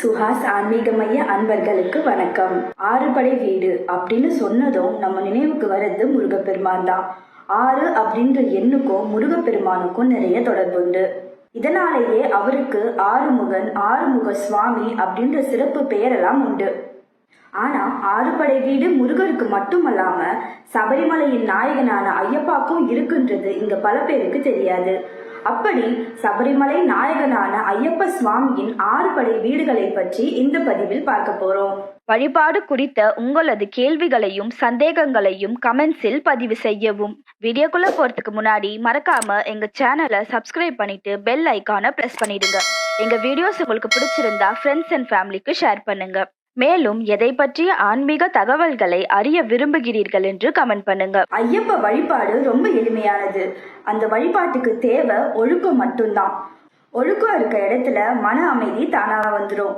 சுஹாஸ் ஆன்மீக மைய அன்பர்களுக்கு வணக்கம். ஆறுபடை வீடு அப்படின்னு சொன்னதும் நம்ம நினைவுக்கு வர்றது முருகப்பெருமான் தான். ஆறு அப்படின்ற எண்ணுக்கும் முருகப்பெருமானுக்கும் நிறைய தொடர்பு உண்டு. இதனாலேயே அவருக்கு ஆறுமுகன் ஆறுமுக சுவாமி அப்படின்ற சிறப்பு பெயரெல்லாம் உண்டு. ஆனா ஆறுபடை வீடு முருகருக்கு மட்டுமல்லாம சபரிமலையின் நாயகனான ஐயப்பாக்கும் இருக்குன்றது இங்க பல பேருக்கு தெரியாது. அப்படி சபரிமலை நாயகனான ஐயப்ப சுவாமியின் ஆறுபடை வீடுகளை பற்றி இந்த பதிவில் பார்க்க போறோம். வழிபாடு குறித்த உங்களது கேள்விகளையும் சந்தேகங்களையும் கமெண்ட்ஸில் பதிவு செய்யவும். வீடியோக்குள்ள போறதுக்கு முன்னாடி மறக்காம எங்க சேனலை சப்ஸ்கிரைப் பண்ணிட்டு பெல் ஐக்கான பிரஸ் பண்ணிடுங்க. எங்க வீடியோஸ் உங்களுக்கு பிடிச்சிருந்தா ஃப்ரெண்ட்ஸ் அண்ட் ஃபேமிலிக்கு ஷேர் பண்ணுங்க. மேலும் எதை பற்றிய ஆன்மீக தகவல்களை அறிய விரும்புகிறீர்கள் என்று கமெண்ட் பண்ணுங்க. ஐயப்ப வழிபாடு ரொம்ப எளிமையானது. அந்த வழிபாட்டுக்கு தேவை ஒழுக்கம் மட்டும்தான். ஒழுக்கம் இருக்க இடத்துல மன அமைதி தானாக வந்துடும்